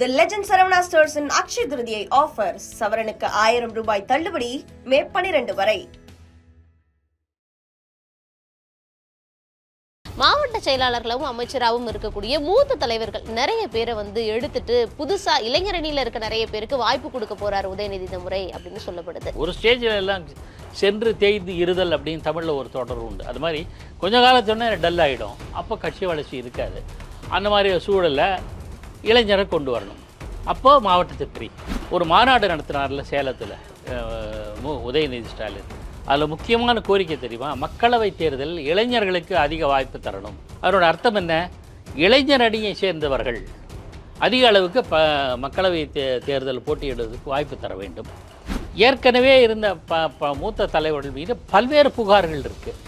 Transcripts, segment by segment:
தி Legend Saravana ஸ்டோர்ஸின் Akshaya Tritiya offer சவரனுக்கு ஆயிரம் ரூபாய் தள்ளுபடி மே பனிரெண்டு வரை. மாவட்ட செயலாளர்களாகவும் அமைச்சராகவும் இருக்கக்கூடிய மூத்த தலைவர்கள் நிறைய பேரை வந்து எடுத்துட்டு புதுசா இளைஞரணியில இருக்க நிறைய பேருக்கு வாய்ப்பு கொடுக்க போறாரு உதயநிதி இந்த முறை அப்படின்னு சொல்லப்படுது. ஒரு ஸ்டேஜில் எல்லாம் சென்று தேய்ந்து இருதல் அப்படின்னு தமிழில் ஒரு தொடர் உண்டு. அது மாதிரி கொஞ்ச காலத்தோடனே டல் ஆகிடும் அப்போ கட்சி வளர்ச்சி இருக்காது அந்த மாதிரி ஒரு சூழலில் இளைஞரை கொண்டு வரணும். அப்போது அப்போ ஃப்ரீ ஒரு மாநாடு நடத்தினார்ல சேலத்தில் உதயநிதி ஸ்டாலின். அதில் முக்கியமான கோரிக்கை தெரியுமா? மக்களவை தேர்தல் இளைஞர்களுக்கு அதிக வாய்ப்பு தரணும். அதனோட அர்த்தம் என்ன? இளைஞர் அணியை சேர்ந்தவர்கள் அதிக அளவுக்கு ப மக்களவை தே தேர்தல் போட்டியிடுவதற்கு வாய்ப்பு தர வேண்டும். ஏற்கனவே இருந்த ப ப மூத்த தலைவர்கள் மீது பல்வேறு புகார்கள் இருக்குது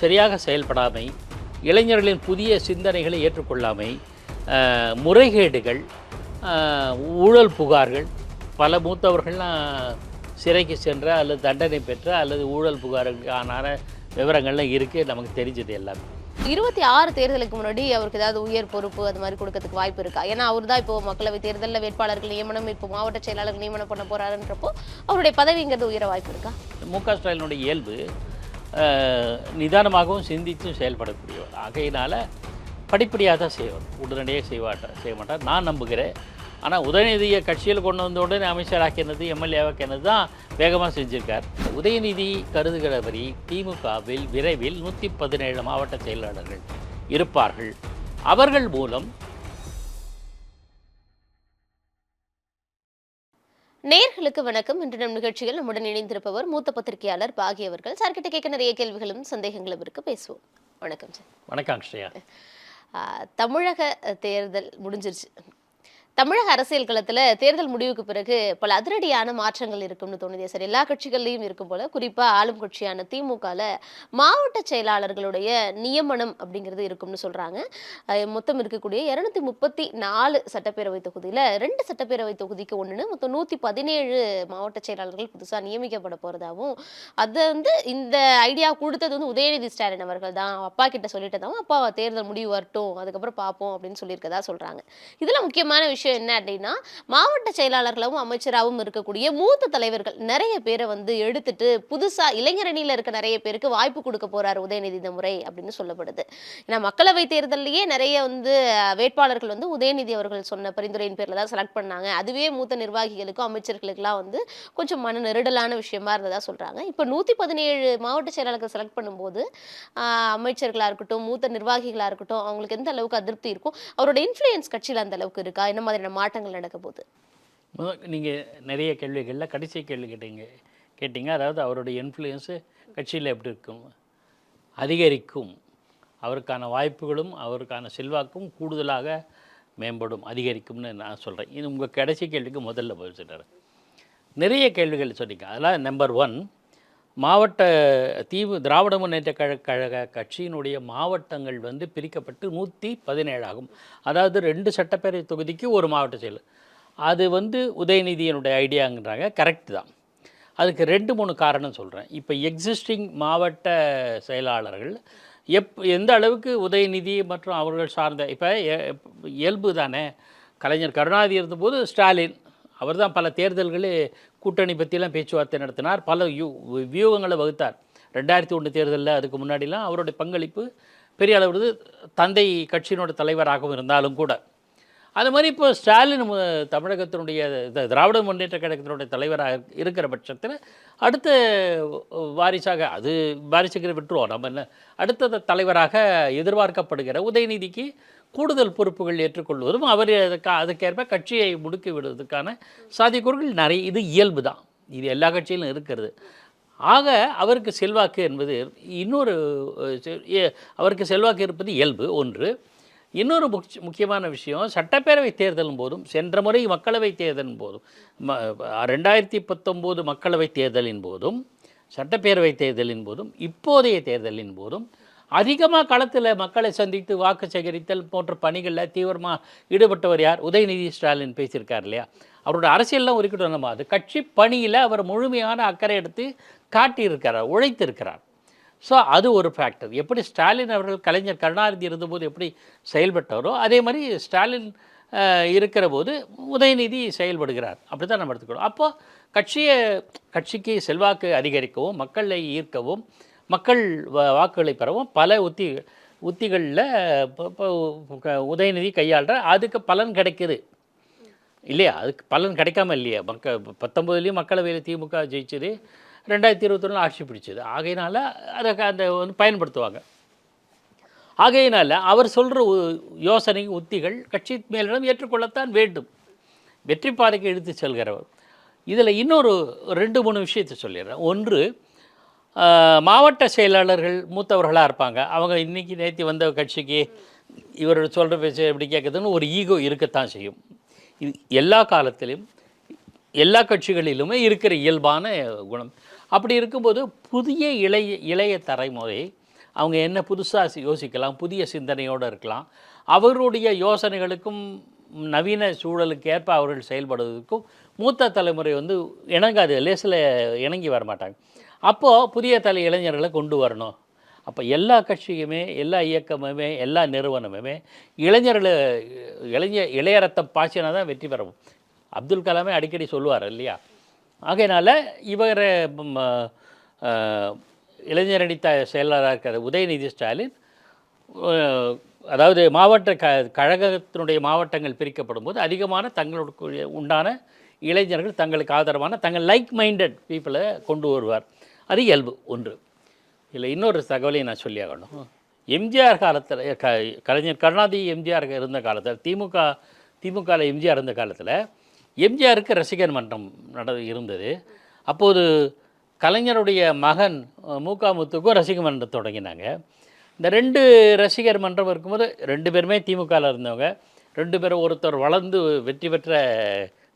சரியாக செயல்படாமை இளைஞர்களின் புதிய சிந்தனைகளை ஏற்றுக்கொள்ளாமை முறைகேடுகள் ஊழல் புகார்கள் பல மூத்தவர்கள்லாம் சிறைக்கு சென்ற அல்லது தண்டனை பெற்ற அல்லது ஊழல் புகார்களுக்கான விவரங்கள்லாம் இருக்குது நமக்கு தெரிஞ்சது எல்லாமே. இருபத்தி ஆறு தேர்தலுக்கு முன்னாடி அவருக்கு ஏதாவது உயர் பொறுப்பு அது மாதிரி கொடுக்கறதுக்கு வாய்ப்பு இருக்கா? ஏன்னா அவர் தான் இப்போ மக்களவை தேர்தலில் வேட்பாளர்கள் நியமனம் இப்போ மாவட்ட செயலாளர் நியமனம் பண்ண போறாருன்றப்போ அவருடைய பதவிங்கிறது உயர வாய்ப்பு இருக்கா? மு க ஸ்டாலினுடைய இயல்பு நிதானமாகவும் சிந்தித்தும் செயல்படக்கூடியவர். ஆகையினால படிப்படியாக தான் செய்வார். உடனடியாக செய்வாட்டார் செய்ய மாட்டார். நான் நம்புகிறேன். ஆனால் உதயநிதியை கட்சியில் கொண்டு வந்த உடனே அமைச்சராக்கினது எம்எல்ஏவாக்கினது தான் வேகமாக செஞ்சிருக்கார். உதயநிதி கருதுகிறபடி திமுகவில் விரைவில் நூற்றி பதினேழு மாவட்ட செயலாளர்கள் இருப்பார்கள். அவர்கள் மூலம் நேர்களுக்கு வணக்கம். இன்று நம் நிகழ்ச்சியில் நம்முடன் இணைந்திருப்பவர் மூத்த பத்திரிகையாளர் பாகி அவர்கள். சார்கிட்ட கேட்க நிறைய கேள்விகளும் சந்தேகங்களும் இருக்கு. பேசுவோம். வணக்கம் சார். வணக்கம் ஸ்ரேயா தமிழக தேர்தல் முடிஞ்சிருச்சு. தமிழக அரசியல் களத்துல தேர்தல் முடிவுக்கு பிறகு பல அதிரடியான மாற்றங்கள் இருக்கும்னு தோணுது. சார் எல்லா கட்சிகள்லையும் இருக்கும் போல குறிப்பா ஆளும் கட்சியான திமுகல மாவட்ட செயலாளர்களுடைய நியமனம் அப்படிங்கிறது இருக்கும்னு சொல்றாங்க. மொத்தம் இருக்கக்கூடிய இருநூத்தி முப்பத்தி நாலு சட்டப்பேரவை தொகுதியில ரெண்டு சட்டப்பேரவை தொகுதிக்கு ஒண்ணுன்னு மொத்தம் நூத்தி பதினேழு மாவட்ட செயலாளர்கள் புதுசா நியமிக்கப்பட போறதாவும் அது வந்து இந்த ஐடியா கொடுத்தது வந்து உதயநிதி ஸ்டாலின் அவர்கள் தான். அப்பா கிட்ட சொல்லிட்டதாவும் அப்பா தேர்தல் முடிவு வரட்டும் அதுக்கப்புறம் பார்ப்போம் அப்படின்னு சொல்லியிருக்கதா சொல்றாங்க. இதுல முக்கியமான விஷயம் விஷயம் என்ன அப்படின்னா மாவட்ட செயலாளர்களாகவும் அமைச்சராகவும் இருக்கக்கூடிய மூத்த தலைவர்கள் நிறைய பேரை வந்து எடுத்துட்டு புதுசாக இளைஞரணியில் இருக்க நிறைய பேருக்கு வாய்ப்பு கொடுக்க போறார் உதயநிதி இந்த முறை அப்படின்னு சொல்லப்படுது. ஏன்னா மக்களவை தேர்தலையே நிறைய வந்து வேட்பாளர்கள் வந்து உதயநிதி அவர்கள் சொன்ன பரிந்துரையின் பேரில் தான் செலக்ட் பண்ணாங்க. அதுவே மூத்த நிர்வாகிகளுக்கும் அமைச்சர்களுக்கெல்லாம் வந்து கொஞ்சம் மன நெருடலான விஷயமா இருந்ததாக சொல்கிறாங்க இப்போ நூற்றி பதினேழு மாவட்ட செயலாளர்கள் செலக்ட் பண்ணும்போது அமைச்சர்களாக இருக்கட்டும் மூத்த நிர்வாகிகளாக இருக்கட்டும் அவங்களுக்கு எந்த அளவுக்கு அதிருப்தி இருக்கும்? அவரோட இன்ஃப்ளூயன்ஸ் கட்சியில் அந்த அளவுக்கு இருக்கா? என்ன மாதிரியான மாற்றங்கள் நடக்க போகுது நீங்கள் நிறைய கேள்விகளில் கடைசி கேள்வி கேட்டீங்க கேட்டிங்க. அதாவது அவருடைய இன்ஃப்ளூயன்ஸு கட்சியில் எப்படி இருக்கும்? அதிகரிக்கும். அவருக்கான வாய்ப்புகளும் அவருக்கான செல்வாக்கும் கூடுதலாக மேம்படும் அதிகரிக்கும்னு நான் சொல்கிறேன் இது உங்கள் கடைசி கேள்விக்கு முதல்ல பதில் சொல்கிறேன் நிறைய கேள்விகள் சொன்னீங்க. அதெல்லாம் நம்பர் ஒன் மாவட்ட தீவு திராவிட முன்னேற்ற கழக கழக கட்சியினுடைய மாவட்டங்கள் வந்து பிரிக்கப்பட்டு நூற்றி பதினேழாகும். அதாவது ரெண்டு சட்டப்பேரவை தொகுதிக்கு ஒரு மாவட்ட செயல் அது வந்து உதயநிதியினுடைய ஐடியாங்கிறாங்க கரெக்ட் தான். அதுக்கு ரெண்டு மூணு காரணம் சொல்கிறேன் இப்போ எக்ஸிஸ்டிங் மாவட்ட செயலாளர்கள் எப் எந்த அளவுக்கு உதயநிதி மற்றும் அவர்கள் சார்ந்த இப்போ இயல்பு தானே. கலைஞர் கருணாநிதி இருந்தபோது ஸ்டாலின் அவர் தான் பல தேர்தல்களே கூட்டணி பற்றிலாம் பேச்சுவார்த்தை நடத்தினார். பல யூ வியூகங்களை வகுத்தார். ரெண்டாயிரத்தி ஒன்று தேர்தலில் அதுக்கு முன்னாடிலாம் அவருடைய பங்களிப்பு பெரிய அளவு தந்தை கட்சியினோட தலைவராகவும் இருந்தாலும் கூட. அது மாதிரி இப்போ ஸ்டாலின் தமிழகத்தினுடைய த- திராவிட முன்னேற்ற கழகத்தினுடைய தலைவராக இருக்கிற பட்சத்தில் அடுத்த வாரிசாக அது வாரிசுக்கு விட்டுருவோம். நம்ம என்ன அடுத்த தலைவராக எதிர்பார்க்கப்படுகிற உதயநிதிக்கு கூடுதல் பொறுப்புகள் ஏற்றுக்கொள்வதும் அவர் அதுக்கு அதுக்கேற்ப கட்சியை முடுக்கி விடுவதற்கான சாத்தியக்கூறுகள் நிறைய. இது இயல்பு தான். இது எல்லா கட்சியிலும் இருக்கிறது. ஆக அவருக்கு செல்வாக்கு என்பது இன்னொரு செ- அவருக்கு செல்வாக்கு இருப்பது இயல்பு. ஒன்று. இன்னொரு முக்கிய முக்கியமான விஷயம் சட்டப்பேரவை தேர்தலும் போதும் சென்ற முறை மக்களவை தேர்தலின் போதும் ம ரெண்டாயிரத்தி பத்தொம்போது மக்களவை தேர்தலின் போதும் சட்டப்பேரவை தேர்தலின் போதும் இப்போதைய தேர்தலின் போதும் அதிகமாக களத்தில் மக்களை சந்தித்து வாக்கு சேகரித்தல் போன்ற பணிகளில் தீவிரமாக ஈடுபட்டவர் யார்? உதயநிதி ஸ்டாலின் பேசியிருக்கார் இல்லையா? அவரோட அரசியல்லாம் ஒதுக்கிட்டு நம்ம அது கட்சி பணியில் அவர் முழுமையான அக்கறை எடுத்து காட்டியிருக்கிறார் உழைத்திருக்கிறார். ஸோ அது ஒரு ஃபேக்டர் எப்படி ஸ்டாலின் அவர்கள் கலைஞர் கருணாநிதி இருந்தபோது எப்படி செயல்பட்டாரோ அதே மாதிரி ஸ்டாலின் இருக்கிற போது உதயநிதி செயல்படுகிறார். அப்படி தான் நம்ம எடுத்துக்கணும். அப்போது கட்சியை கட்சிக்கு செல்வாக்கு அதிகரிக்கவும் மக்களை ஈர்க்கவும் மக்கள் வாக்குகளை பெறவும் பல உத்தி உத்திகளில் உதயநிதி கையாளுற அதுக்கு பலன் கிடைக்குது. இல்லையா? அதுக்கு பலன் கிடைக்காம இல்லையா. மக்க பத்தொம்பதுலேயும் மக்களவையில் திமுக ஜெயிச்சது ரெண்டாயிரத்தி இருபத்தொன்னு ஆட்சி பிடிச்சது. ஆகையினால் அதை க- அந்த வந்து பயன்படுத்துவாங்க. ஆகையினால் அவர் சொல்கிற யோசனை உத்திகள் கட்சி மேலிடம் ஏற்றுக்கொள்ளத்தான் வேண்டும். வெற்றி பாதைக்கு எடுத்து செல்கிறவர். இதில் இன்னொரு ரெண்டு மூணு விஷயத்தை சொல்லிடுறேன். ஒன்று மாவட்ட செயலாளர்கள் மூத்தவர்களாக இருப்பாங்க. அவங்க இன்றைக்கி நேற்று வந்த கட்சிக்கு இவர் சொல்கிற பேச்சு எப்படி கேட்குதுன்னு ஒரு ஈகோ இருக்கத்தான் செய்யும். இது எல்லா காலத்திலும் எல்லா கட்சிகளிலுமே இருக்கிற இயல்பான குணம். அப்படி இருக்கும்போது புதிய இளைய இளைய தலைமுறை அவங்க என்ன புதுசாக யோசிக்கலாம் புதிய சிந்தனையோடு இருக்கலாம். அவருடைய யோசனைகளுக்கும் நவீன சூழலுக்கு ஏற்ப அவர்கள் செயல்படுவதற்கும் மூத்த தலைமுறை வந்து இணங்காது லேசில் இணங்கி வர மாட்டாங்க அப்போது புதிய தலை இளைஞர்களை கொண்டு வரணும். அப்போ எல்லா கட்சியுமே எல்லா இயக்கமுமே எல்லா நிறுவனமுமே இளைஞர்களை இளைஞ இளைய ரத்தம் பாய்ச்சினா தான் வெற்றி பெறவும். அப்துல் கலாமே அடிக்கடி சொல்லுவார் இல்லையா? ஆகையினால் இவர் இளைஞரணி த செயலாளராக இருக்கிற உதயநிதி ஸ்டாலின். அதாவது மாவட்ட க கழகத்தினுடைய மாவட்டங்கள் பிரிக்கப்படும் போது அதிகமான தங்களுக்கு உண்டான இளைஞர்கள் தங்களுக்கு ஆதரவான தங்கள் லைக் மைண்டட் பீப்புளை கொண்டு வருவார். அது இயல்பு ஒன்று. இதில் இன்னொரு தகவலையும் நான் சொல்லியாகணும் எம்ஜிஆர் காலத்தில் க கலைஞர் கருணாநிதி எம்ஜிஆர் இருந்த காலத்தில் திமுக திமுகவில் எம்ஜிஆர் இருந்த காலத்தில் எம்ஜிஆருக்கு ரசிகர் மன்றம் நட இருந்தது. அப்போது கலைஞருடைய மகன் அஹ், முத்துக்கும் ரசிகர் மன்றம் தொடங்கினாங்க. இந்த ரெண்டு ரசிகர் மன்றம் இருக்கும்போது ரெண்டு பேருமே திமுகவில் இருந்தவங்க. ரெண்டு பேரும் ஒருத்தர் வளர்ந்து வெற்றி பெற்ற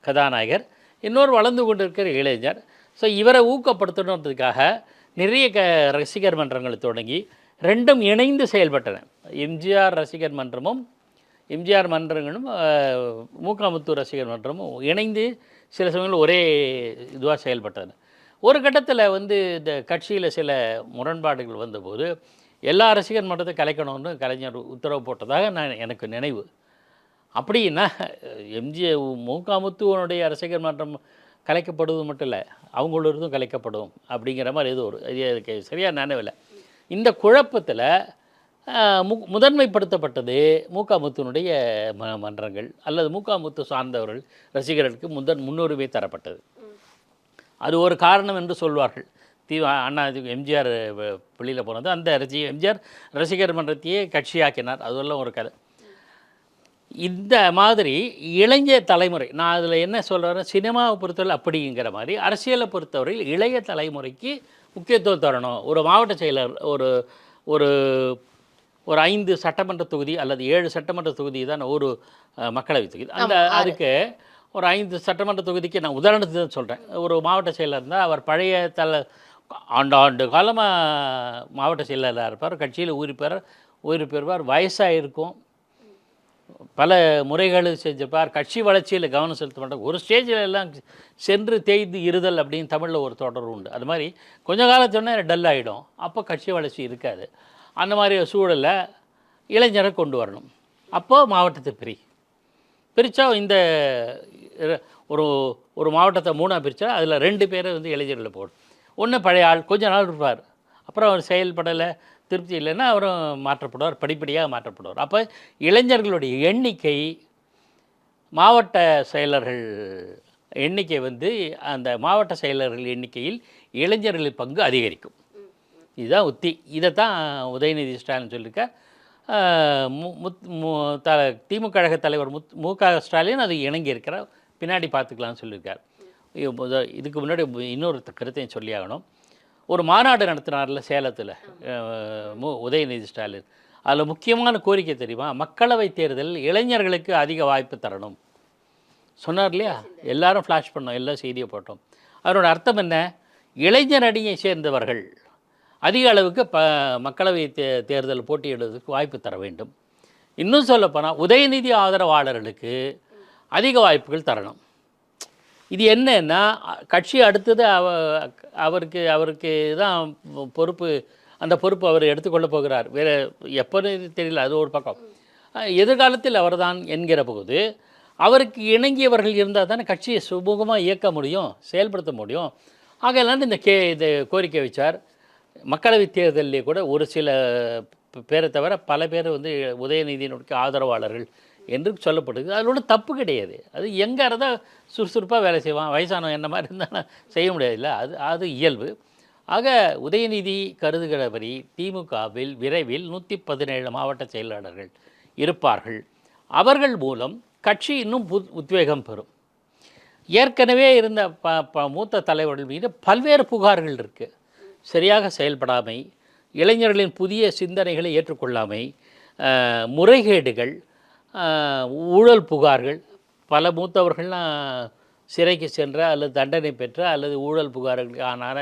கதாநாயகர் இன்னொரு வளர்ந்து கொண்டிருக்கிற இளைஞர். ஸோ இவரை ஊக்கப்படுத்தணுன்றதுக்காக நிறைய க ரசிகர் மன்றங்களை தொடங்கி ரெண்டும் இணைந்து செயல்பட்டன. எம்ஜிஆர் ரசிகர் மன்றமும் எம்ஜிஆர் மன்றங்களும் அஹ், மூக்காமுத்து ரசிகர் மன்றமும் இணைந்து சில சமயங்கள் ஒரே இதுவாக செயல்பட்டன. ஒரு கட்டத்தில் வந்து இந்த கட்சியில் சில முரண்பாடுகள் வந்தபோது எல்லா ரசிகர் மன்றத்தை கலைக்கணும்னு கலைஞர் உத்தரவு போட்டதாக நான் எனக்கு நினைவு. அப்படின்னா எம்ஜி மூக்காமுத்துவனுடைய ரசிகர் மன்றம் கலைக்கப்படுவது மட்டும் இல்லை அவங்களோடதும் கலைக்கப்படும் அப்படிங்கிற மாதிரி இது ஒரு சரியாக நினைவில்லை இந்த குழப்பத்தில் மு முதன்மைப்படுத்தப்பட்டது மூக்காமுத்துனுடைய ம மன்றங்கள் அல்லது மூக்காமுத்து சார்ந்தவர்கள் ரசிகர்களுக்கு முதன் முன்னுரிமை தரப்பட்டது. அது ஒரு காரணம் என்று சொல்வார்கள். தி அண்ணா எம்ஜிஆர் வெளியில் போனது அந்த ரசி எம்ஜிஆர் ரசிகர் மன்றத்தையே கட்சியாக்கினார். அதெல்லாம் ஒரு கதை. இந்த மாதிரி இளைஞ தலைமுறை நான் அதில் என்ன சொல்கிறேன் சினிமாவை பொறுத்தவரை அப்படிங்கிற மாதிரி அரசியலை பொறுத்தவரையில் இளைய தலைமுறைக்கு முக்கியத்துவம் தரணும். ஒரு மாவட்ட செயலர் ஒரு ஒரு ஒரு ஐந்து சட்டமன்ற தொகுதி அல்லது ஏழு சட்டமன்ற தொகுதி தான் ஒரு மக்களவை தொகுதி. அந்த அதுக்கு ஒரு ஐந்து சட்டமன்ற தொகுதிக்கு நான் உதாரணத்துக்கு தான் சொல்கிறேன் ஒரு மாவட்ட செயலர் இருந்தால் அவர் பழைய தல ஆண்டு ஆண்டு காலமாக மாவட்ட செயலராக இருப்பார் கட்சியில் உயிர்ப்பெற உயிர் பெறுவார் வயசாக இருக்கும் பல முறைகள் செஞ்சிருப்பார் கட்சி வளர்ச்சியில் கவனம் செலுத்த மாட்டாங்க ஒரு ஸ்டேஜில் எல்லாம் சென்று தேய்ந்து இருதல் அப்படின்னு தமிழில் ஒரு தொடர் உண்டு. அது மாதிரி கொஞ்ச காலத்தோடனே டல் ஆகிடும் அப்போ கட்சி வளர்ச்சி இருக்காது. அந்த மாதிரி சூழலை இளைஞரை கொண்டு வரணும். அப்போது மாவட்டத்தை பிரி. பிரித்தா இந்த ஒரு ஒரு மாவட்டத்தை மூணாக பிரித்தா அதில் ரெண்டு பேரை வந்து இளைஞர்களை போடும் ஒன்று பழைய ஆள் கொஞ்ச நாள் இருப்பார். அப்புறம் அவர் செயல்படலை திருப்தி இல்லைன்னா அவரும் மாற்றப்படுவார் படிப்படியாக மாற்றப்படுவார். அப்போ இளைஞர்களுடைய எண்ணிக்கை மாவட்ட செயலர்கள் எண்ணிக்கை வந்து அந்த மாவட்ட செயலர்கள் எண்ணிக்கையில் இளைஞர்களின் பங்கு அதிகரிக்கும். இதுதான் உத்தி. இதை தான் உதயநிதி ஸ்டாலின் சொல்லியிருக்கார். மு- முத்- மு- த திமுக கழக தலைவர் முத் மு க ஸ்டாலின் அது இணங்கியிருக்கிறார். பின்னாடி பார்த்துக்கலாம்னு சொல்லியிருக்கார். இதுக்கு முன்னாடி இன்னொரு கருத்தையும் சொல்லியாகணும். ஒரு மாநாடு நடத்தினார்ல சேலத்தில். மு உதயநிதி ஸ்டாலின். அதில் முக்கியமான கோரிக்கை தெரியுமா? மக்களவை தேர்தல் இளைஞர்களுக்கு அதிக வாய்ப்பு தரணும். சொன்னார் இல்லையா எல்லாரும் ஃப்ளாஷ் பண்ணோம் எல்லா செய்தியை போட்டோம். அதனோட அர்த்தம் என்ன? இளைஞர் அணியை சேர்ந்தவர்கள் அதிக அளவுக்கு ப மக்களவை தே தேர்தல் போட்டியிடுவதற்கு வாய்ப்பு தர வேண்டும். இன்னும் சொல்லப்போனால் உதயநிதி ஆதரவாளர்களுக்கு அதிக வாய்ப்புகள் தரணும். இது என்னன்னா கட்சி அடுத்தது அவ அவருக்கு அவருக்கு தான் பொறுப்பு அந்த பொறுப்பு அவர் எடுத்துக்கொள்ள போகிறார். வேறு எப்போன்னு தெரியல அது ஒரு பக்கம். எதிர்காலத்தில் அவர்தான் என்கிற போது அவருக்கு இணங்கியவர்கள் இருந்தால் தானே கட்சியை சுமூகமாக இயக்க முடியும் செயல்படுத்த முடியும். ஆகையெல்லாம் இந்த கே இது கோரிக்கை வச்சார். மக்களவைத் தேர்தலிலே கூட ஒரு சில பேரை தவிர பல பேர் வந்து உதயநிதியினுடைய ஆதரவாளர்கள். என்று சொல்லப்படுது அதில் ஒன்றும் தப்பு கிடையாது. அது எங்கே இருந்தால் சுறுசுறுப்பாக வேலை செய்வான் வயசானவன் என்ன மாதிரி இருந்தாலும் செய்ய முடியாதுல்ல அது அது இயல்பு. ஆக உதயநிதி கருதுகிறபடி திமுகவில் விரைவில் நூற்றி பதினேழு மாவட்ட செயலாளர்கள் இருப்பார்கள். அவர்கள் மூலம் கட்சி இன்னும் புத் உத்வேகம் பெறும். ஏற்கனவே இருந்த ப ப மூத்த தலைவர்கள் மீது பல்வேறு புகார்கள் இருக்குது சரியாக செயல்படாமை இளைஞர்களின் புதிய சிந்தனைகளை ஏற்றுக்கொள்ளாமை முறைகேடுகள் ஊழல் புகார்கள். பல மூத்தவர்கள்லாம் சிறைக்கு சென்ற அல்லது தண்டனை பெற்ற அல்லது ஊழல் புகார்களுக்கு ஆனான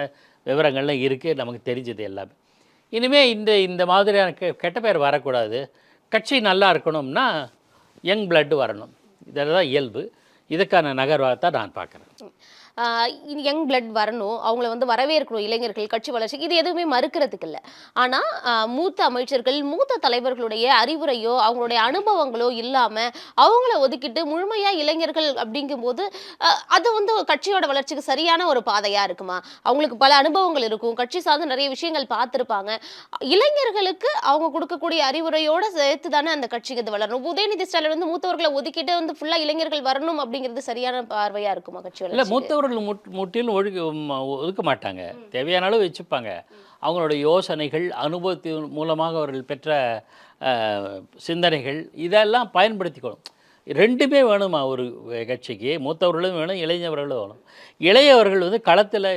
விவரங்கள்லாம் இருக்குது நமக்கு தெரிஞ்சது எல்லாமே. இனிமேல் இந்த இந்த மாதிரியான கெ கெட்ட பேர் வரக்கூடாது. கட்சி நல்லா இருக்கணும்னா யங் பிளட்டு வரணும். இதெல்லாம் இயல்பு. இதுக்கான நகர்வாக தான் நான் பார்க்குறேன். யங் பிளட் வரணும். அவங்கள வந்து வரவேற்கணும் இளைஞர்கள் கட்சி வளர்ச்சிக்கு இது எதுவுமே மறுக்கிறதுக்கு இல்லை. ஆனால் மூத்த அமைச்சர்கள் மூத்த தலைவர்களுடைய அறிவுரையோ அவங்களுடைய அனுபவங்களோ இல்லாமல் அவங்கள ஒதுக்கிட்டு முழுமையாக இளைஞர்கள் அப்படிங்கும்போது அது வந்து கட்சியோட வளர்ச்சிக்கு சரியான ஒரு பாதையாக இருக்குமா? அவங்களுக்கு பல அனுபவங்கள் இருக்கும். கட்சி சார்ந்து நிறைய விஷயங்கள் பார்த்துருப்பாங்க. இளைஞர்களுக்கு அவங்க கொடுக்கக்கூடிய அறிவுரையோட சேர்த்து தானே அந்த கட்சிக்கு அது வளரணும். உதயநிதி ஸ்டாலின் வந்து மூத்தவர்களை ஒதுக்கிட்டு வந்து ஃபுல்லாக இளைஞர்கள் வரணும் அப்படிங்கிறது சரியான பார்வையாக இருக்குமா கட்சி இல்லை? மற்றவர்கள் முட்டிலும் முற்றிலும் ஒழுக்க ஒதுக்க மாட்டாங்க. தேவையான அளவு வச்சுப்பாங்க. அவங்களோட யோசனைகள் அனுபவத்தின் மூலமாக அவர்கள் பெற்ற சிந்தனைகள் இதெல்லாம் பயன்படுத்திக்கணும். ரெண்டுமே வேணுமா ஒரு கட்சிக்கு. மூத்தவர்களும் வேணும் இளைஞர்களும் வேணும். இளையவர்கள் வந்து களத்தில்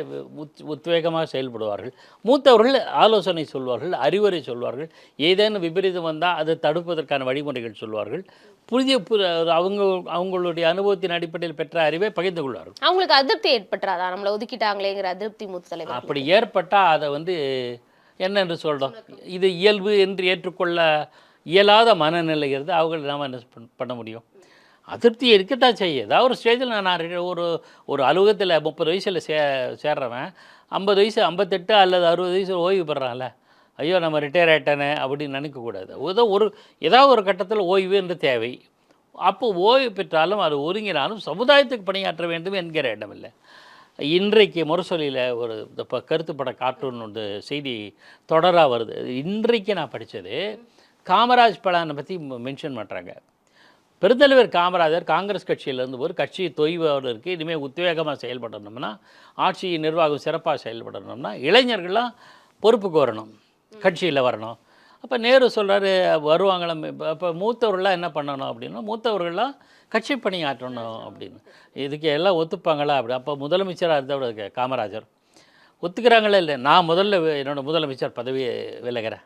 உத் உத்வேகமாக செயல்படுவார்கள். மூத்தவர்கள் ஆலோசனை சொல்வார்கள் அறிவுரை சொல்வார்கள். ஏதேனும் விபரீதம் வந்தால் அதை தடுப்பதற்கான வழிமுறைகள் சொல்வார்கள். புதிய பு அவங்க அவங்களுடைய அனுபவத்தின் அடிப்படையில் பெற்ற அறிவை பகிர்ந்து கொள்வார்கள். அவங்களுக்கு அதிருப்தி ஏற்பட்டுறாதா? நம்மளை ஒதுக்கிட்டாங்களேங்கிற அதிருப்தி மூத்த தலைவர் அப்படி ஏற்பட்டால் அதை வந்து என்னென்று சொல்கிறோம் இது இயல்பு என்று ஏற்றுக்கொள்ள இயலாத மனநிலை இருந்து அவங்களை நாம் என்ன பண்ண முடியும்? அதிருப்தி இருக்கத்தான் செய்யும். ஏதாவது ஒரு ஸ்டேஜில் நான் நான் ஒரு ஒரு அலுவலகத்தில் முப்பது வயசில் சே சேர்றவன் ஐம்பது வயசு ஐம்பத்தெட்டு அல்லது அறுபது வயசு ஓய்வு பெறான்ல. ஐயோ நம்ம ரிட்டையர் ஆயிட்டானே அப்படின்னு நினைக்கக்கூடாது ஏதோ ஒரு ஏதாவது ஒரு கட்டத்தில் ஓய்வு என்று தேவை. அப்போ ஓய்வு பெற்றாலும் அது ஒருங்கினாலும் சமுதாயத்துக்கு பணியாற்ற வேண்டும் என்கிற இடமில்லை இன்றைக்கு முரசொலியில் ஒரு இந்த ப கருத்துப்பட கார்ட்டூன் வந்து செய்தி தொடராக வருது. இன்றைக்கு நான் படித்தது காமராஜ் பலானை பற்றி மென்ஷன் பண்ணுறாங்க பெருந்தலைவர் காமராஜர் காங்கிரஸ் கட்சியிலேருந்து ஒரு கட்சி தொய்வோடு இருக்குது இனிமேல் உத்வேகமாக செயல்படணும்னா ஆட்சி நிர்வாகம் சிறப்பாக செயல்படணும்னா இளைஞர்கள்லாம் பொறுப்புக்கு வரணும் கட்சியில் வரணும். அப்போ நேரு சொல்கிறாரு வருவாங்களாம் அப்போ மூத்தவர்கள்லாம் என்ன பண்ணணும் அப்படின்னா மூத்தவர்கள்லாம் கட்சி பணியாற்றணும் அப்படின்னு. இதுக்கு எல்லாம் ஒத்துப்பாங்களா அப்படி? அப்போ முதலமைச்சராக இருந்தவர் காமராஜர். ஒத்துக்கிறாங்களே இல்லை நான் முதல்ல என்னோடய முதலமைச்சர் பதவியை விலகிறேன்.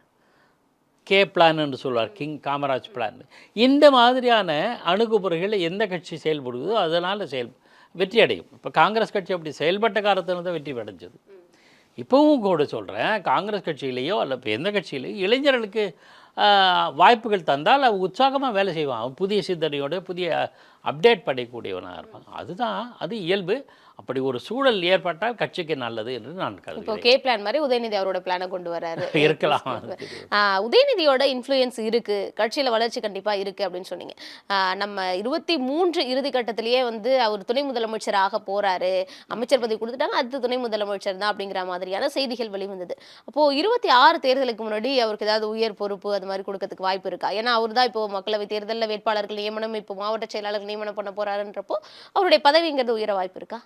கே பிளான் என்று சொல்வார் கிங் காமராஜ் பிளான். இந்த மாதிரியான அணுகுமுறைகள் எந்த கட்சி செயல்படுதோ அதனால் செயல் வெற்றி அடையும் இப்போ காங்கிரஸ் கட்சி அப்படி செயல்பட்ட காலத்தில் தான் வெற்றி அடைஞ்சது. இப்போவும் கூட சொல்கிறேன் காங்கிரஸ் கட்சியிலேயோ அல்ல இப்போ எந்த கட்சியிலேயோ இளைஞர்களுக்கு வாய்ப்புகள் தந்தால் அவன் உற்சாகமாக வேலை செய்வான் அவன் புதிய சிந்தனையோட புதிய அப்டேட் பண்ணக்கூடியவனாக இருப்பான் அதுதான் அது இயல்பு. அப்படி ஒரு சூழல் ஏற்பட்டால் கட்சிக்கு நல்லது என்று நான் இப்போ கருதுகிறேன். கே பிளான் மாதிரி உதயநிதி அவரோட பிளானை கொண்டு வராரு. இருக்கலாம் உதயநிதியோட இன்ஃப்ளூயன்ஸ் இருக்கு. கட்சியில வளர்ச்சி கண்டிப்பா இருக்கு அப்படின்னு சொன்னீங்க. நம்ம இருபத்தி மூன்று இறுதி கட்டத்திலேயே வந்து அவர் துணை முதலமைச்சர் ஆக போறாரு. அமைச்சர் பதவி கொடுத்துட்டாங்க அடுத்து துணை முதலமைச்சர் தான் அப்படிங்கிற மாதிரியான செய்திகள் வெளிவந்தது. அப்போ இருபத்தி ஆறு தேர்தலுக்கு முன்னாடி அவருக்கு ஏதாவது உயர் பொறுப்பு அது மாதிரி கொடுக்கறதுக்கு வாய்ப்பு இருக்கா? ஏன்னா அவர் தான் இப்போ மக்களவை தேர்தலில் வேட்பாளர்கள் நியமனம் இப்போ மாவட்ட செயலாளர்கள் நியமனம் பண்ண போறாருன்றப்போ அவருடைய பதவிங்கிறது உயர வாய்ப்பு இருக்கா?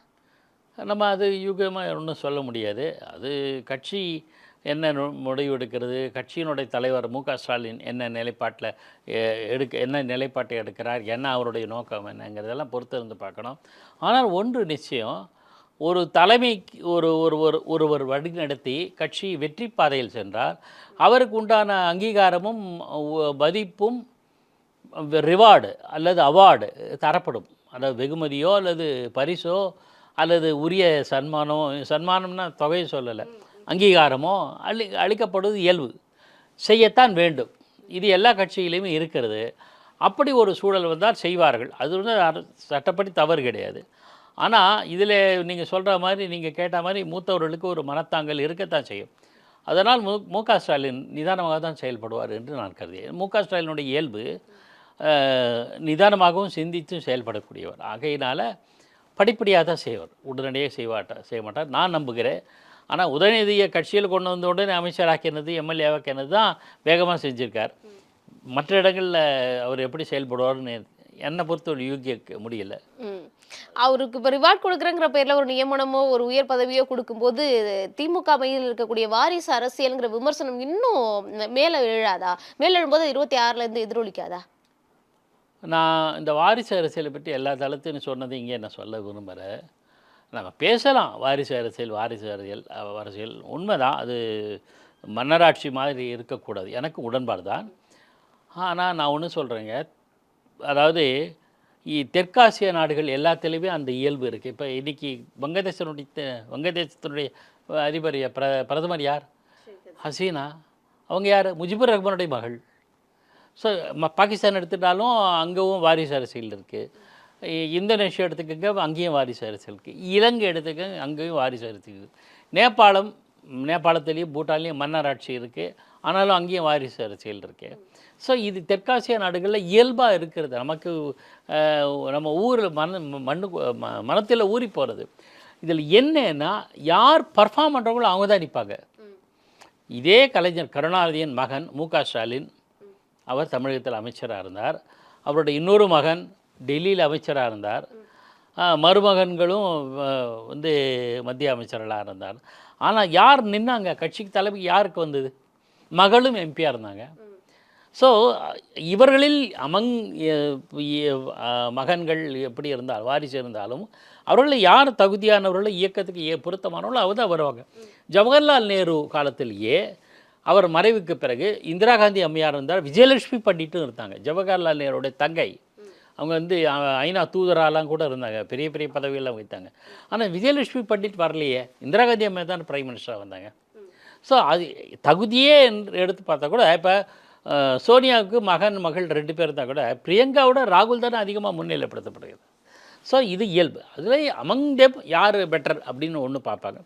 நம்ம அது யுகமாக ஒன்றும் சொல்ல முடியாது. அது கட்சி என்ன முடிவு எடுக்கிறது? கட்சியினுடைய தலைவர் மு க ஸ்டாலின் என்ன நிலைப்பாட்டில் எடுக்க என்ன நிலைப்பாட்டை எடுக்கிறார்? என்ன அவருடைய நோக்கம் என்னங்கிறதெல்லாம் பொறுத்து இருந்து பார்க்கணும். ஆனால் ஒன்று நிச்சயம் ஒரு தலைமை ஒரு ஒரு ஒரு ஒருவர் வழிநடத்தி கட்சி வெற்றி பாதையில் சென்றால் அவருக்கு உண்டான அங்கீகாரமும் மதிப்பும் ரிவார்டு அல்லது அவார்டு தரப்படும். அதாவது வெகுமதியோ அல்லது பரிசோ அல்லது உரிய சன்மானமோ சன்மானம்னா தொகையை சொல்லலை. அங்கீகாரமோ அளி அளிக்கப்படுவது இயல்பு. செய்யத்தான் வேண்டும். இது எல்லா கட்சியிலையுமே இருக்கிறது. அப்படி ஒரு சூழல் வந்தால் செய்வார்கள். அது வந்து சட்டப்படி தவறு கிடையாது. ஆனால் இதில் நீங்கள் சொல்கிற மாதிரி நீங்கள் கேட்ட மாதிரி மூத்தவர்களுக்கு ஒரு மனத்தாங்கல் இருக்கத்தான் செய்யும். அதனால் மு மு க ஸ்டாலின் நிதானமாக தான் செயல்படுவார் என்று நான் கருதுகிறேன். மு க ஸ்டாலினுடைய இயல்பு நிதானமாகவும் சிந்தித்தும் செயல்படக்கூடியவர். ஆகையினால் படிப்படியாக தான் செய்வார். உடனடியாக செய்வாட்ட செய்ய மாட்டார் நான் நம்புகிறேன். ஆனால் உதயநிதியை கட்சியில் கொண்டு வந்த உடனே அமைச்சராக்கினது எம்எல்ஏவாக்கினது தான் வேகமாக செஞ்சுருக்கார். மற்ற இடங்களில் அவர் எப்படி செயல்படுவார்னு என்னை பொறுத்த யூகிக்க முடியல. அவருக்கு இப்போ ரிவார்ட் கொடுக்குறங்கிற பேரில் ஒரு நியமனமோ ஒரு உயர் பதவியோ கொடுக்கும்போது திமுக மையில் இருக்கக்கூடிய வாரிசு அரசியலுங்கிற விமர்சனம் இன்னும் மேலே எழாதா மேலே எழும்போது இருபத்தி ஆறுலேருந்து எதிரொலிக்காதா? நான் இந்த வாரிசு அரசியலை பற்றி எல்லா தளத்தையும் சொன்னது இங்கே நான் சொல்ல விரும்புகிறேன் நம்ம பேசலாம். வாரிசு அரசியல் வாரிசு அரசியல் அரசியல் உண்மைதான். அது மன்னராட்சி மாதிரி இருக்கக்கூடாது. எனக்கு உடன்பாடு தான். ஆனால் நான் ஒன்று சொல்கிறேங்க அதாவது தெற்காசிய நாடுகள் எல்லாத்துலேயுமே அந்த இயல்பு இருக்குது இப்போ இன்றைக்கி வங்கதேசனுடைய வங்கதேசத்தினுடைய அதிபர் பிர பிரதமர் யார்? ஹசீனா. அவங்க யார்? முஜிபுர் ரஹ்மானுடைய மகள். ஸோ பாகிஸ்தான் எடுத்துட்டாலும் அங்கேவும் வாரிசு அரசியல் இருக்குது இந்தோனேஷியா எடுத்துக்கங்க அங்கேயும் வாரிசு அரசியல் இருக்குது இலங்கை எடுத்துக்கங்க அங்கேயும் வாரிசு அரசியல் இருக்குது நேபாளம் நேபாளத்துலேயும் பூட்டான்லேயும் மன்னராட்சி இருக்குது ஆனாலும் அங்கேயும் வாரிசு அரசியல் இருக்குது ஸோ இது தெற்காசிய நாடுகளில் இயல்பாக இருக்கிறது. நமக்கு நம்ம ஊர் மன மண்ணு மனத்தில் ஊறி போகிறது இதில் என்னன்னா யார் பர்ஃபார்ம் பண்ணுறவங்களோ அவங்க தான் நிற்பாங்க இதே கலைஞர் கருணாநிதியின் மகன் மு க ஸ்டாலின் அவர் தமிழகத்தில் அமைச்சராக இருந்தார். அவருடைய இன்னொரு மகன் டெல்லியில் அமைச்சராக இருந்தார். மருமகன்களும் வந்து மத்திய அமைச்சர்களாக இருந்தார். ஆனால் யார் நின்னாங்க? கட்சிக்கு தலைமை யாருக்கு வந்தது? மகளும் எம்பியாக இருந்தாங்க. ஸோ இவர்களில் அமங் மகன்கள் எப்படி இருந்தால் வாரிசு இருந்தாலும் அவர்களில் யார் தகுதியானவர்கள் இயக்கத்துக்கு ஏ பொருத்தமானவர்களோ அவர் தான் வருவாங்க. ஜவஹர்லால் நேரு காலத்திலேயே அவர் மறைவுக்கு பிறகு இந்திரா காந்தி அம்மையார் இருந்தார் விஜயலட்சுமி பண்டிட்டும் இருந்தாங்க. ஜவஹர்லால் நேருடைய தங்கை. அவங்க வந்து ஐநா தூதராலாம் கூட இருந்தாங்க. பெரிய பெரிய பதவியெல்லாம் வைத்தாங்க ஆனால் விஜயலட்சுமி பண்டிட் வரலையே. இந்திரா காந்தி அம்மையார் தான் பிரைம் மினிஸ்டராக வந்தாங்க. ஸோ அது தகுதியே என்று எடுத்து பார்த்தா கூட இப்போ சோனியாவுக்கு மகன் மகள் ரெண்டு பேர் இருந்தால் கூட பிரியங்காவோட ராகுல் தானே அதிகமாக முன்னிலைப்படுத்தப்படுகிறது. ஸோ இது இயல்பு. அதில் அமங் டெப் யார் பெட்டர் அப்படின்னு ஒன்று பார்ப்பாங்க.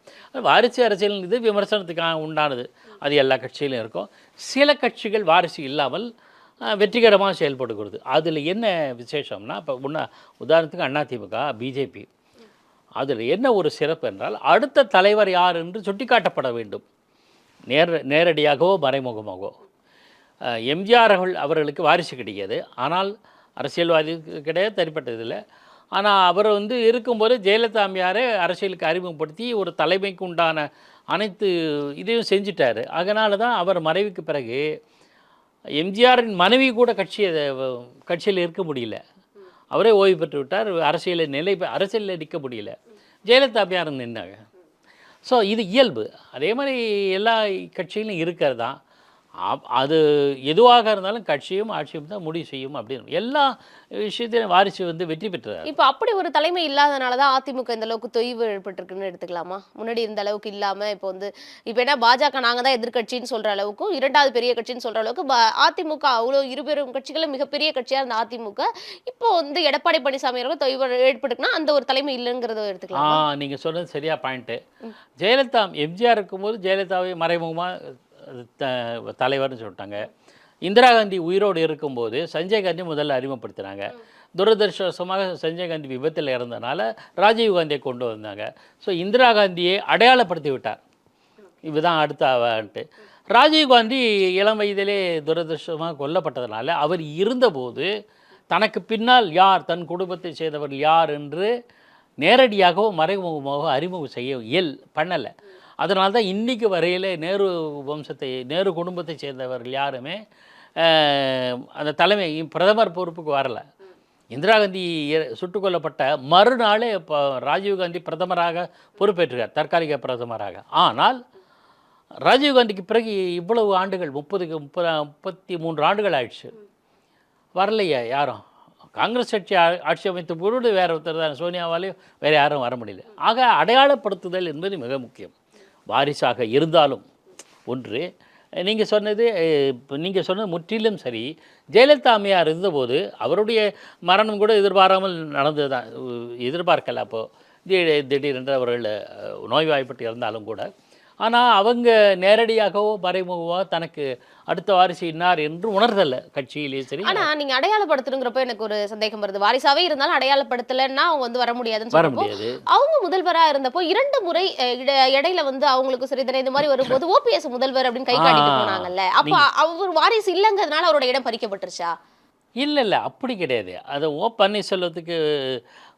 வாரிசு அரசியல் இது விமர்சனத்துக்காக உண்டானது. அது எல்லா கட்சியிலும் இருக்கும். சில கட்சிகள் வாரிசு இல்லாமல் வெற்றிகரமாக செயல்படுகிறது அதில் என்ன விசேஷம்னா இப்போ முன்ன உதாரணத்துக்கு அதிமுக பிஜேபி அதில் என்ன ஒரு சிறப்பு என்றால் அடுத்த தலைவர் யார் என்று சுட்டிக்காட்டப்பட வேண்டும். நேர நேரடியாகவோ மறைமுகமாகவோ. எம்ஜிஆர் அவர்களுக்கு வாரிசு கிடையாது. ஆனால் அரசியல்வாதி கிடையாது தனிப்பட்டதில்லை ஆனால் அவர் வந்து இருக்கும்போது ஜெயலலிதா அம்மையாரை அரசியலுக்கு அறிமுகப்படுத்தி ஒரு தலைமைக்கு உண்டான அனைத்து இதையும் செஞ்சிட்டார். அதனால தான் அவர் மறைவுக்கு பிறகு எம்ஜிஆரின் மனைவி கூட கட்சியை கட்சியில் இருக்க முடியல. அவரே ஓய்வு பெற்று விட்டார். அரசியலில் நிலை அரசியலில் நிற்க முடியல. ஜெயலலிதா அம்மையார் நின்னாங்க. ஸோ இது இயல்பு. அதே மாதிரி எல்லா கட்சியிலும் இருக்கிறது தான். அது எதுவாக இருந்தாலும் கட்சியும் ஆட்சியும் தான் முடிவு செய்யும் அப்படின்னு. எல்லா விஷயத்திலும் வாரிசு வந்து வெற்றி பெற்றார். இப்போ அப்படி ஒரு தலைமை இல்லாதனால தான் அதிமுக இந்த அளவுக்கு தொய்வு ஏற்பட்டிருக்குன்னு எடுத்துக்கலாமா? முன்னாடி இருந்த அளவுக்கு இல்லாம இப்போ வந்து இப்போ என்ன பாஜக நாங்க தான் எதிர்க்கட்சின்னு சொல்ற அளவுக்கும் இரண்டாவது பெரிய கட்சின்னு சொல்ற அளவுக்கு அதிமுக அவ்வளோ இருபெரும் கட்சிகளும் மிகப்பெரிய கட்சியா இருந்த அதிமுக இப்போ வந்து எடப்பாடி பழனிசாமி அவர்கள் தொய்வு ஏற்பட்டுக்குன்னா அந்த ஒரு தலைமை இல்லைங்கிறத எடுத்துக்கலாம்? நீங்கள் சொன்னது சரியா பாயிண்ட்டு. ஜெயலலிதா எம்ஜிஆர் இருக்கும்போது ஜெயலலிதாவை மறைமுகமாக தலைவர்னு சொல்லிட்டாங்க. இந்திரா காந்தி உயிரோடு இருக்கும்போது சஞ்சய் காந்தி முதல்ல அறிமுகப்படுத்தினாங்க. துரதிருஷ்டவசமாக சஞ்சய் காந்தி விபத்தில் இறந்தனால ராஜீவ் காந்தியை கொண்டு வந்தாங்க. ஸோ இந்திரா காந்தியை அடையாளப்படுத்தி விட்டார். இதுதான் அடுத்த அவன்ட்டு ராஜீவ் காந்தி இளம் வயதிலே துரதிருஷ்டமாக கொல்லப்பட்டதுனால அவர் இருந்தபோது தனக்கு பின்னால் யார் தன் குடும்பத்தை சேர்ந்தவர் யார் என்று நேரடியாகவோ மறைமுகமாகவோ அறிமுகம் செய்ய இயல் பண்ணலை. அதனால தான் இன்றைக்கு வரையிலே நேரு வம்சத்தை நேரு குடும்பத்தை சேர்ந்தவர்கள் யாருமே அந்த தலைமை பிரதமர் பொறுப்புக்கு வரல. இந்திரா காந்தி சுட்டுக் கொல்லப்பட்ட மறுநாளே இப்போ ராஜீவ் காந்தி பிரதமராக பொறுப்பேற்றுகிறார் தற்காலிக பிரதமராக. ஆனால் ராஜீவ் காந்திக்கு பிறகு இவ்வளவு ஆண்டுகள் முப்பதுக்கு முப்பது முப்பத்தி மூன்று ஆண்டுகள் ஆயிடுச்சு. வரலையே யாரும். காங்கிரஸ் கட்சி ஆட்சி அமைத்த பொருள் வேறு ஒருத்தர் தான் சோனியாவாலையும் வேறு யாரும் வர முடியல. ஆக அடையாளப்படுத்துதல் என்பது மிக முக்கியம். வாரிசாக இருந்தாலும் ஒன்று. நீங்கள் சொன்னது நீங்கள் சொன்னது முற்றிலும் சரி. ஜெயலலிதா அம்மையார் இருந்தபோது அவருடைய மரணம் கூட எதிர்பாராமல் நடந்தது தான் எதிர்பார்க்கல அப்போது திடீரென்று அவர்கள் நோய்வாய்ப்பட்டு இருந்தாலும் கூட ஆனால் அவங்க நேரடியாகவோ மறைமுகவோ தனக்கு அடுத்த வாரிசு இன்னார் என்று உணர்தல்ல கட்சியிலே சரி. ஆனா நீங்க அடையாளப்படுத்தணுங்கிறப்ப எனக்கு ஒரு சந்தேகம் வருது. வாரிசாவே இருந்தாலும் அடையாளப்படுத்தலைன்னா அவங்க வந்து வர முடியாதுன்னு வர முடியாது. அவங்க முதல்வரா இருந்தப்போ இரண்டு முறை இடையில வந்து அவங்களுக்கு சரி தானே இந்த மாதிரி வரும்போது ஓபிஎஸ் முதல்வர் அப்படின்னு கை காட்டிட்டு. போனாங்கல்ல. அப்ப அவர் வாரிசு இல்லங்கிறதுனால அவரோட இடம் பறிக்கப்பட்டுருச்சா? இல்லை இல்லை அப்படி கிடையாது. அது ஓ பன்னீர்செல்வத்துக்கு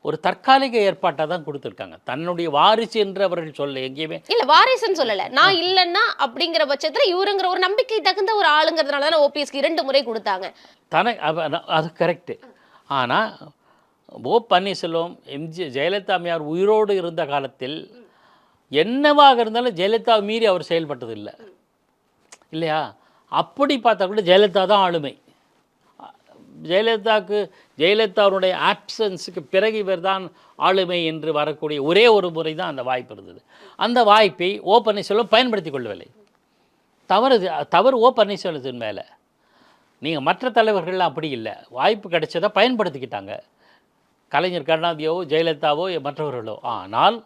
ஒரு தற்காலிக ஏற்பாட்டாக தான் கொடுத்துருக்காங்க. தன்னுடைய வாரிசு என்று அவர்கள் சொல்ல எங்கேயுமே. இல்ல வாரிசுன்னு சொல்லல. நான் இல்லைன்னா அப்படிங்கிற பட்சத்துல இவருங்கிற ஒரு நம்பிக்கை தகுந்த ஒரு ஆளுங்கிறதுனால தானே ஓபிஎஸ்க்கு இரண்டு முறை கொடுத்தாங்க. தன அது கரெக்டு ஆனால் ஓ பன்னீர்செல்வம் எம்ஜி ஜெயலலிதா அம்மையார் உயிரோடு இருந்த காலத்தில் என்னவாக இருந்தாலும் ஜெயலலிதா மீறி அவர் செயல்பட்டது இல்லை இல்லையா? அப்படி பார்த்தா கூட ஜெயலலிதா தான் ஆளுமை. ஜெயலலிதாவுக்கு ஜெயலலிதாவுடைய ஆப்சன்ஸுக்கு பிறகு இவர் தான் ஆளுமை என்று வரக்கூடிய ஒரே ஒரு முறை தான் அந்த வாய்ப்பு இருந்தது. அந்த வாய்ப்பை ஓ பன்னீர்செல்வம் பயன்படுத்தி கொள்ளவில்லை. தவறு தவறு ஓ பன்னீர்செல்வத்தின் மேலே. நீங்கள் மற்ற தலைவர்கள்லாம் அப்படி இல்லை. வாய்ப்பு கிடைச்சதை பயன்படுத்திக்கிட்டாங்க. கலைஞர் கருணாநிதியோ ஜெயலலிதாவோ மற்றவர்களோ. ஆனால்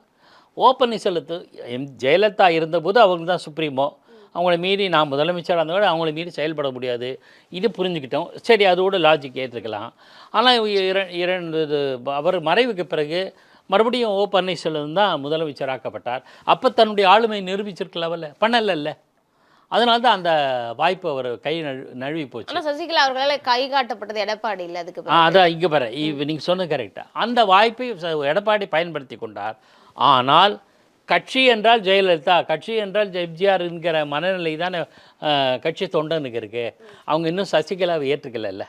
ஓ பன்னீர்செல்வத்து எம் ஜெயலலிதா இருந்தபோது அவங்க தான் சுப்ரீமோ. அவங்கள மீறி நான் முதலமைச்சராக இருந்தவங்க அவங்கள மீறி செயல்பட முடியாது. இது புரிஞ்சுக்கிட்டோம். சரி அதோட லாஜிக் ஏற்றுக்கலாம் ஆனால் இர- இரண்டு அவர் மறைவுக்கு பிறகு மறுபடியும் ஓ பன்னீர்செல்வம் தான் முதலமைச்சராக்கப்பட்டார் அப்போ தன்னுடைய ஆளுமை நிரூபிச்சிருக்கலாம்ல பண்ணலைல்ல. அதனால தான் அந்த வாய்ப்பு அவர் கை நழு நழுவி போச்சு. ஆனா சசிகலா அவர்களால கை காட்டப்பட்டது எடப்பாடி இல்ல அதுக்கு ஆ. அதான் இங்கே பாரு. நீங்கள் சொன்னது கரெக்டாக அந்த வாய்ப்பை எடப்பாடி பயன்படுத்தி கொண்டார். ஆனால் கட்சி என்றால் ஜெயலலிதா கட்சி என்றால் எம்ஜிஆர் என்கிற மனநிலை தானே கட்சி தொண்டனுக்கு இருக்குது அவங்க இன்னும் சசிகலாவை ஏற்றுக்கலைல்ல.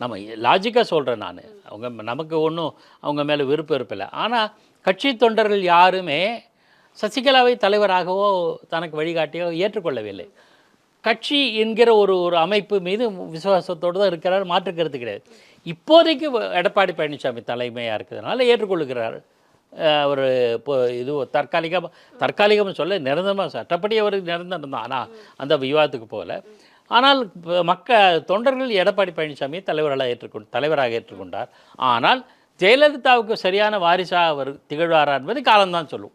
நம்ம லாஜிக்காக சொல்கிறேன் நான். அவங்க நமக்கு ஒன்றும் அவங்க மேலே விருப்பம் இருப்பில்லை. ஆனால் கட்சி தொண்டர்கள் யாருமே சசிகலாவை தலைவராகவோ தனக்கு வழிகாட்டியோ ஏற்றுக்கொள்ளவில்லை. கட்சி என்கிற ஒரு ஒரு அமைப்பு மீது விசுவாசத்தோடு தான் இருக்கிறார் மாற்று கருத்து கிடையாது. இப்போதைக்கு எடப்பாடி பழனிசாமி தலைமையாக இருக்கிறதுனால ஏற்றுக்கொள்கிறார் ஒரு இப்போ இது தற்காலிகமாக தற்காலிகமாக சொல்ல நிரந்தரமாக சட்டப்படி அவர் நிரந்தரம் தான். ஆனால் அந்த விவாதத்துக்கு போகல. ஆனால் மக்க தொண்டர்கள் எடப்பாடி பழனிசாமியை தலைவர்களாக ஏற்றுக்கொண்டு தலைவராக ஏற்றுக்கொண்டார். ஆனால் ஜெயலலிதாவுக்கு சரியான வாரிசாக அவர் திகழ்வாரா என்பது காலம்தான் சொல்லும்.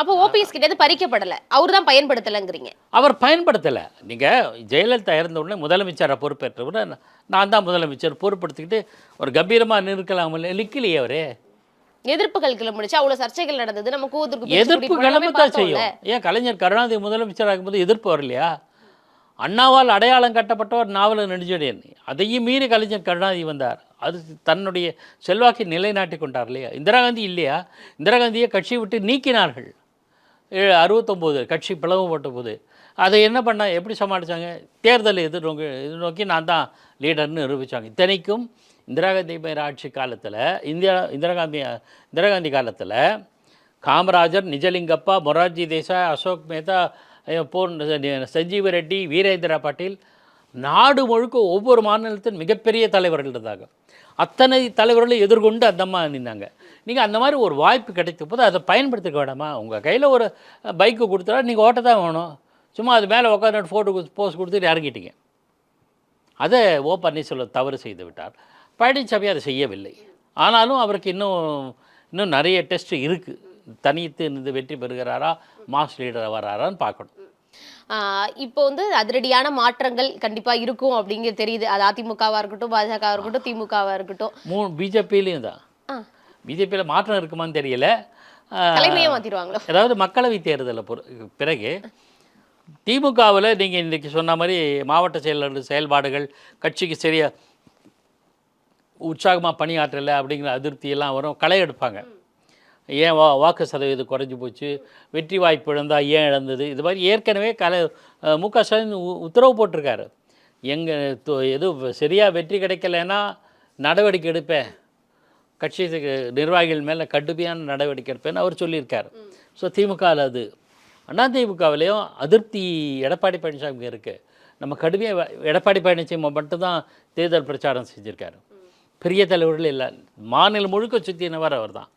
அப்போ ஓபிஎஸ் கிட்ட பறிக்கப்படல. அவர் தான் பயன்படுத்தலைங்கிறீங்க. அவர் பயன்படுத்தலை. நீங்கள் ஜெயலலிதா இறந்த உடனே முதலமைச்சரை பொறுப்பேற்ற உடனே நான் தான் முதலமைச்சர். பொறுப்படுத்திக்கிட்டு ஒரு கம்பீரமாக நிற்கலாமல் நிற்கலையே அவரே. எதிர்ப்புகள் கிளம்பிடுச்சு. அவ்வளவு சர்ச்சைகள் நடந்தது. நம்ம கூவத்திற்கு எதிர்ப்பு கிளம்பத்தான் செய்யும். ஏன் கலைஞர் கருணாநிதி முதலமைச்சராகும் போது எதிர்ப்பு வரலையா? அண்ணாவால் அடையாளம் கட்டப்பட்டவர் நாவலர் நெடுஞ்செழியன். அதையும் மீறி கலைஞர் கருணாநிதி வந்தார். அது தன்னுடைய செல்வாக்கை நிலைநாட்டி கொண்டார் இல்லையா? இந்திரா காந்தி இல்லையா? இந்திரா காந்தியை கட்சியை விட்டு நீக்கினார்கள். அறுபத்தொம்போது கட்சி பிளவுபட்ட போது. அதை என்ன பண்ண எப்படி சமாளித்தாங்க தேர்தலை எதிர்நோக்கி எதிர்நோக்கி நான் தான் லீடர்னு நிரூபித்தாங்க இத்தனைக்கும் இந்திரா காந்தி ஆட்சி காலத்தில் இந்தியா இந்திரா காந்தி இந்திரா காந்தி காலத்தில் காமராஜர் நிஜலிங்கப்பா மொரார்ஜி தேசாய் அசோக் மேத்தா போன் போன்ற சஞ்சீவ ரெட்டி வீரேந்திரா பாட்டீல் நாடு முழுக்க ஒவ்வொரு மாநிலத்தின் மிகப்பெரிய தலைவர்கள் இருந்தாங்க. அத்தனை தலைவர்களை எதிர்கொண்டு அந்த அம்மா நின்னாங்க. நீங்கள் அந்த மாதிரி ஒரு வாய்ப்பு கிடைத்த போது அதை பயன்படுத்திக்க வேண்டாமா உங்கள் கையில் ஒரு பைக்கு கொடுத்தா நீங்கள் ஓட்ட தான் வேணும். சும்மா அது மேலே உட்காந்து ஃபோட்டோ போஸ் கொடுத்துட்டு இறங்கிட்டீங்க. அதை ஓ பன்னீர்செல்வம் தவறு செய்து விட்டார். பழனிசாமி அதை செய்யவில்லை. ஆனாலும் அவருக்கு இன்னும் இன்னும் நிறைய டெஸ்ட் இருக்குது தனித்து இருந்து வெற்றி பெறுகிறாரா மாஸ் லீடர் வராரான்னு பார்க்கணும். இப்போ வந்து அதிரடியான மாற்றங்கள் கண்டிப்பா இருக்கும் அப்படிங்கிறது தெரியுது. அது அதிமுகவா இருக்கட்டும் பாஜகவா இருக்கட்டும் திமுகவா இருக்கட்டும். மூணு பிஜேபியிலையும் தான். பிஜேபியில் மாற்றம் இருக்குமான்னு தெரியல. தலைமையை மாத்திருவாங்களோ அதாவது மக்களவை தேர்தலை பொறு பிறகு திமுகவில் நீங்கள் இன்றைக்கி சொன்ன மாதிரி மாவட்ட செயலாளர் செயல்பாடுகள் கட்சிக்கு சரியா உற்சாகமாக பணியாற்றலை அப்படிங்கிற அதிருப்தியெல்லாம் வரும். களை எடுப்பாங்க. ஏன் வா வாக்கு சதவீதம் குறைஞ்சி போச்சு? வெற்றி வாய்ப்பு இழந்தால் ஏன் இழந்தது? இது மாதிரி ஏற்கனவே கலை மு க ஸ்டாலின் உ- உத்தரவு போட்டிருக்காரு. எங்கள் எதுவும் சரியாக வெற்றி கிடைக்கலன்னா நடவடிக்கை எடுப்பேன். கட்சி நிர்வாகிகள் மேலே கடுமையான நடவடிக்கை எடுப்பேன்னு அவர் சொல்லியிருக்கார். ஸோ திமுகவில் அது. அண்ணா அதிருப்தி எடப்பாடி பழனிசாமி இருக்குது நம்ம கடுமையாக எடப்பாடி பழனிசாமி மட்டும்தான் தேர்தல் பிரச்சாரம் செஞ்சுருக்காரு. பெரிய தலைவர்கள் இல்லை. மாநிலம் முழுக்க சுற்றினவர் அவர் தான்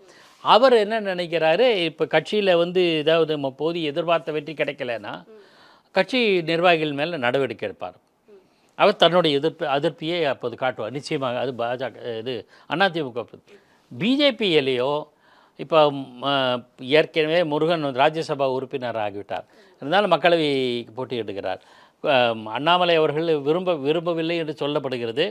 அவர் என்ன நினைக்கிறாரு இப்போ கட்சியில் வந்து ஏதாவது நம்ம போதிய எதிர்பார்த்த வெற்றி கிடைக்கலன்னா கட்சி நிர்வாகிகள் மேலே நடவடிக்கை எடுப்பார். அவர் தன்னுடைய எதிர்ப்பு அதிருப்தியை அப்போது காட்டுவார். நிச்சயமாக அது பாஜக இது அதிமுக பிஜேபியிலேயோ இப்போ ஏற்கனவே முருகன் ராஜ்யசபா உறுப்பினர் ஆகிவிட்டார். இருந்தாலும் மக்களவைக்கு போட்டியிடுகிறார். அண்ணாமலை அவர்கள் விரும்ப விரும்பவில்லை என்று சொல்லப்படுகிறது.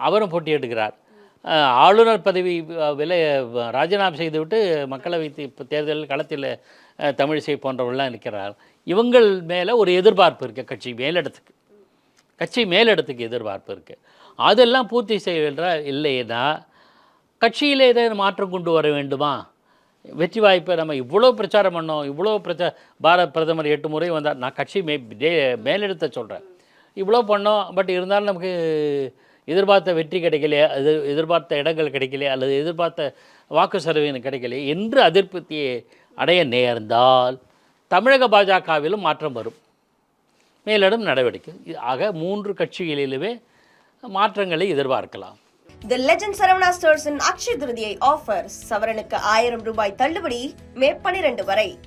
அவரும் போட்டியிடுகிறார். ஆளுநர் பதவி விலை ராஜினாமா செய்துவிட்டு மக்களவை தி- தேர்தல் களத்தில் தமிழிசை போன்றவர்கள்லாம் இருக்கிறார். இவங்கள் மேலே ஒரு எதிர்பார்ப்பு இருக்குது கட்சி மேலிடத்துக்கு. கட்சி மேலிடத்துக்கு எதிர்பார்ப்பு இருக்குது அதெல்லாம் பூர்த்தி செய்கின்ற இல்லைன்னா கட்சியிலே ஏதாவது மாற்றம் கொண்டு வர வேண்டுமா? வெற்றி வாய்ப்பை நம்ம இவ்வளோ பிரச்சாரம் பண்ணோம். இவ்வளோ பிரச்சா பாரத பிரதமர் எட்டு முறை வந்தார். நான் கட்சி மே மேலிடத்தை சொல்கிறேன் இவ்வளோ பண்ணோம். பட் இருந்தாலும் நமக்கு எதிர்பார்த்த வெற்றி கிடைக்கலையே அது எதிர்பார்த்த இடங்கள் கிடைக்கலையே அல்லது எதிர்பார்த்த வாக்கு சதவீதம் கிடைக்கலையே என்று அதிருப்தியை அடைய நேர்ந்தால் தமிழக பாஜகவிலும் மாற்றம் வரும். மேலிடம் நடவடிக்கை. ஆக மூன்று கட்சிகளிலுமே மாற்றங்களை எதிர்பார்க்கலாம். தி லெஜண்ட் சரவணா ஸ்டோர்ஸின் அக்ஷய திருதியை ஆஃபர் சவரனுக்கு ஆயிரம் ரூபாய் தள்ளுபடி மே பனிரெண்டு வரை.